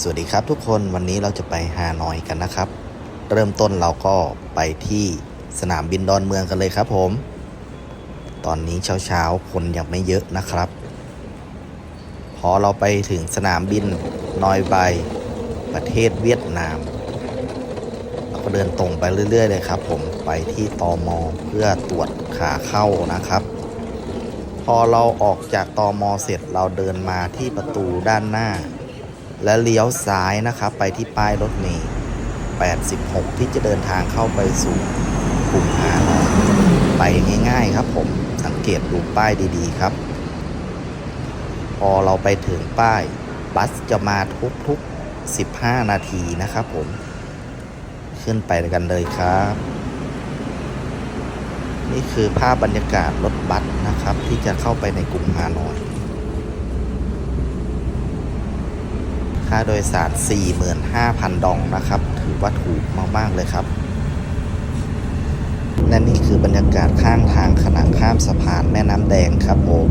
สวัสดีครับทุกคนวันนี้เราจะไปฮานอยกันนะครับ เริ่มต้นเราก็ไปที่สนามบินดอนเมืองกันเลยครับผม ตอนนี้เช้าๆคนยังไม่เยอะนะครับ พอเราไปถึงสนามบินนอยไบประเทศเวียดนาม เราก็เดินตรงไปเรื่อยๆเลยครับ ผมไปที่ตอมอเพื่อตรวจขาเข้านะครับ พอเราออกจากตอมอเสร็จเราเดินมาที่ประตูด้านหน้า และเลี้ยวซ้ายนะครับ ไปที่ป้ายรถเมล์86 ที่จะเดินทางเข้าไปสู่กลุ่มฮานอยไปง่ายๆครับผมสังเกตดูป้ายดีๆครับ พอเราไปถึงป้าย บัสจะมาทุกๆ 15 นาทีนะครับผม ขึ้นไปกันเลยครับ นี่คือภาพบรรยากาศรถบัสนะครับ ที่จะเข้าไปในกรุงฮานอย ค่าโดยสาร 45,000 ดองนะครับ ถือว่าถูกมาก ๆ เลยครับและนี่คือบรรยากาศข้างทางขณะข้ามสะพานแม่น้ำแดงครับผม